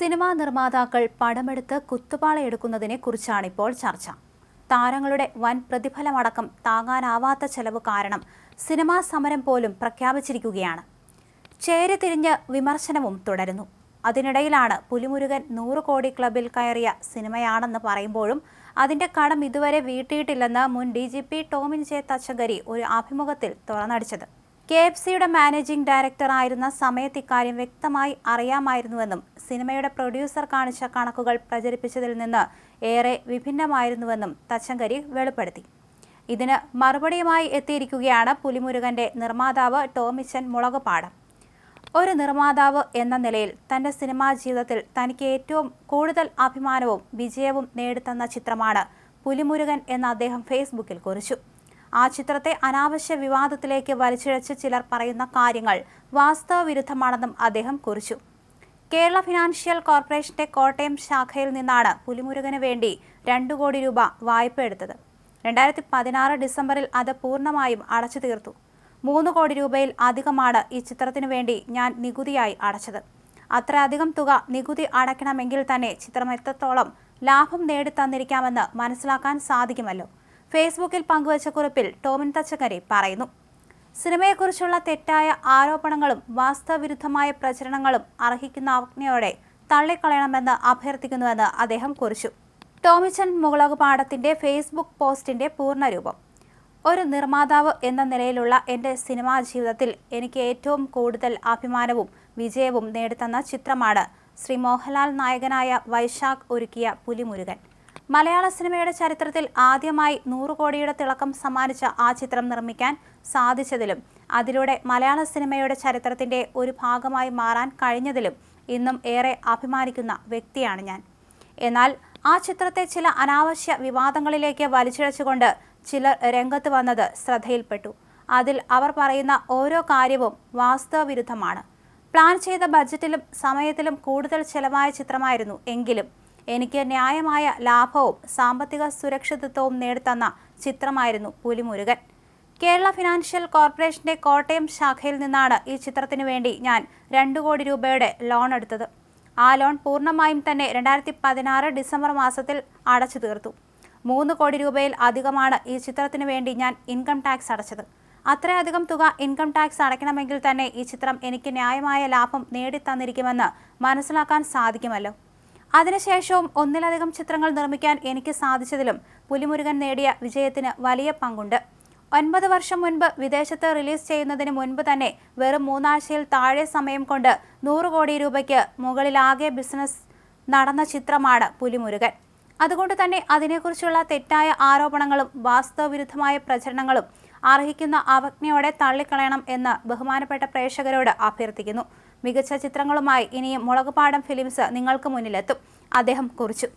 Cinema നിർമ്മാതാക്കൾ പടമെടുത്ത് കുത്തുപാളയെടുക്കുന്നതിനെ കുറിച്ചാണിപ്പോൾ ചർച്ച. താരങ്ങളുടെ വൻ പ്രതിഫലമടക്കം താങ്ങാനാവാത്ത ചെലവ് കാരണം സിനിമാ സമരം പോലും പ്രഖ്യാപിച്ചിരിക്കുകയാണ്. ചേരിതിരിഞ്ഞ് വിമർശനവും തുടരുന്നു. അതിനിടയിലാണ് പുലിമുരുകൻ നൂറ് കോടി ക്ലബിൽ കയറിയ സിനിമയാണെന്ന് പറയുമ്പോഴും അതിന്റെ കടം ഇതുവരെ വീട്ടിയിട്ടില്ലെന്ന് മുൻ D G P Tomin J Thachankary ഒരു അഭിമുഖത്തിൽ തുറന്നടിച്ചത്. കെ എഫ് സിയുടെ മാനേജിംഗ് ഡയറക്ടർ ആയിരുന്ന സമയത്ത് ഇക്കാര്യം വ്യക്തമായി അറിയാമായിരുന്നുവെന്നും സിനിമയുടെ പ്രൊഡ്യൂസർ കാണിച്ച കണക്കുകൾ പ്രചരിപ്പിച്ചതിൽ നിന്ന് ഏറെ വിഭിന്നമായിരുന്നുവെന്നും തച്ചങ്കരി വെളിപ്പെടുത്തി. ഇതിന് മറുപടിയുമായി എത്തിയിരിക്കുകയാണ് പുലിമുരുകന്റെ നിർമ്മാതാവ് ടോമിച്ചൻ മുളകുപാടം. ഒരു നിർമ്മാതാവ് എന്ന നിലയിൽ തന്റെ സിനിമാ ജീവിതത്തിൽ തനിക്ക് ഏറ്റവും കൂടുതൽ അഭിമാനവും വിജയവും നേടിത്തന്ന ചിത്രമാണ് പുലിമുരുകൻ എന്ന് അദ്ദേഹം ഫേസ്ബുക്കിൽ കുറിച്ചു. ആ ചിത്രത്തെ അനാവശ്യ വിവാദത്തിലേക്ക് വലിച്ചിഴച്ച് ചിലർ പറയുന്ന കാര്യങ്ങൾ വാസ്തവ വിരുദ്ധമാണെന്നും അദ്ദേഹം കുറിച്ചു. കേരള ഫിനാൻഷ്യൽ കോർപ്പറേഷന്റെ കോട്ടയം ശാഖയിൽ നിന്നാണ് പുലിമുരുകന് വേണ്ടി രണ്ടു കോടി രൂപ വായ്പ എടുത്തത്. രണ്ടായിരത്തി പതിനാറ് ഡിസംബറിൽ അത് പൂർണമായും അടച്ചു തീർത്തു. മൂന്ന് കോടി രൂപയിൽ അധികമാണ് ഈ ചിത്രത്തിനു വേണ്ടി ഞാൻ നികുതിയായി അടച്ചത്. അത്ര അധികം തുക നികുതി അടയ്ക്കണമെങ്കിൽ തന്നെ ചിത്രം എത്രത്തോളം ലാഭം നേടിത്തന്നിരിക്കാമെന്ന് മനസ്സിലാക്കാൻ സാധിക്കുമല്ലോ. ഫേസ്ബുക്കിൽ പങ്കുവച്ച കുറിപ്പിൽ ടോമിൻ തച്ചക്കരി പറയുന്നു. സിനിമയെക്കുറിച്ചുള്ള തെറ്റായ ആരോപണങ്ങളും വാസ്തവവിരുദ്ധമായ പ്രചരണങ്ങളും അർഹിക്കുന്ന അവജ്ഞയോടെ തള്ളിക്കളയണമെന്ന് അഭ്യർത്ഥിക്കുന്നുവെന്ന് അദ്ദേഹം കുറിച്ചു. ടോമിച്ചൻ മുകളക് പാടത്തിന്റെ ഫേസ്ബുക്ക് പോസ്റ്റിന്റെ പൂർണരൂപം. ഒരു നിർമ്മാതാവ് എന്ന നിലയിലുള്ള എന്റെ സിനിമാ ജീവിതത്തിൽ എനിക്ക് ഏറ്റവും കൂടുതൽ അഭിമാനവും വിജയവും നേടിത്തന്ന ചിത്രമാണ് ശ്രീ മോഹൻലാൽ നായകനായ വൈശാഖ് ഒരുക്കിയ പുലിമുരുകൻ. മലയാള സിനിമയുടെ ചരിത്രത്തിൽ ആദ്യമായി നൂറ് കോടിയുടെ തിളക്കം സമ്മാനിച്ച ആ ചിത്രം നിർമ്മിക്കാൻ സാധിച്ചതിലും അതിലൂടെ മലയാള സിനിമയുടെ ചരിത്രത്തിന്റെ ഒരു ഭാഗമായി മാറാൻ കഴിഞ്ഞതിലും ഇന്നും ഏറെ അഭിമാനിക്കുന്ന വ്യക്തിയാണ് ഞാൻ. എന്നാൽ ആ ചിത്രത്തെ ചില അനാവശ്യ വിവാദങ്ങളിലേക്ക് വലിച്ചിഴച്ചുകൊണ്ട് ചിലർ രംഗത്ത് വന്നത് ശ്രദ്ധയിൽപ്പെട്ടു. അതിൽ അവർ പറയുന്ന ഓരോ കാര്യവും വാസ്തവവിരുദ്ധമാണ്. പ്ലാൻ ചെയ്ത ബജറ്റിലും സമയത്തിലും കൂടുതൽ ചെലവായ ചിത്രമായിരുന്നു എങ്കിലും എനിക്ക് ന്യായമായ ലാഭവും സാമ്പത്തിക സുരക്ഷിതത്വവും നേടിത്തന്ന ചിത്രമായിരുന്നു പുലിമുരുകൻ. കേരള ഫിനാൻഷ്യൽ കോർപ്പറേഷന്റെ കോട്ടയം ശാഖയിൽ നിന്നാണ് ഈ ചിത്രത്തിനു വേണ്ടി ഞാൻ രണ്ടു കോടി രൂപയുടെ ലോൺ എടുത്തത്. ആ ലോൺ പൂർണമായും തന്നെ രണ്ടായിരത്തി പതിനാറ് ഡിസംബർ മാസത്തിൽ അടച്ചു തീർത്തു. മൂന്ന് കോടി രൂപയിൽ അധികമാണ് ഈ ചിത്രത്തിനു വേണ്ടി ഞാൻ ഇൻകം ടാക്സ് അടച്ചത്. അത്രയധികം തുക ഇൻകം ടാക്സ് അടയ്ക്കണമെങ്കിൽ തന്നെ ഈ ചിത്രം എനിക്ക് ന്യായമായ ലാഭം നേടിത്തന്നിരിക്കുമെന്ന് മനസ്സിലാക്കാൻ സാധിക്കുമല്ലോ. അതിനുശേഷവും ഒന്നിലധികം ചിത്രങ്ങൾ നിർമ്മിക്കാൻ എനിക്ക് സാധിച്ചതിലും പുലിമുരുകൻ നേടിയ വിജയത്തിന് വലിയ പങ്കുണ്ട്. ഒൻപത് വർഷം മുൻപ് വിദേശത്ത് റിലീസ് ചെയ്യുന്നതിന് മുൻപ് തന്നെ വെറും മൂന്നാഴ്ചയിൽ താഴെ സമയം കൊണ്ട് നൂറ് കോടി രൂപയ്ക്ക് മുകളിലാകെ ബിസിനസ് നടന്ന ചിത്രമാണ് പുലിമുരുകൻ. അതുകൊണ്ട് തന്നെ അതിനെക്കുറിച്ചുള്ള തെറ്റായ ആരോപണങ്ങളും വാസ്തവവിരുദ്ധമായ പ്രചരണങ്ങളും അർഹിക്കുന്ന അവജ്ഞയോടെ തള്ളിക്കളയണം എന്ന് ബഹുമാനപ്പെട്ട പ്രേക്ഷകരോട് അഭ്യർത്ഥിക്കുന്നു. മികച്ച ചിത്രങ്ങളുമായി ഇനിയും മുളകുപാടം ഫിലിംസ് നിങ്ങൾക്ക് മുന്നിലെത്തും. അദ്ദേഹം കുറിച്ചു.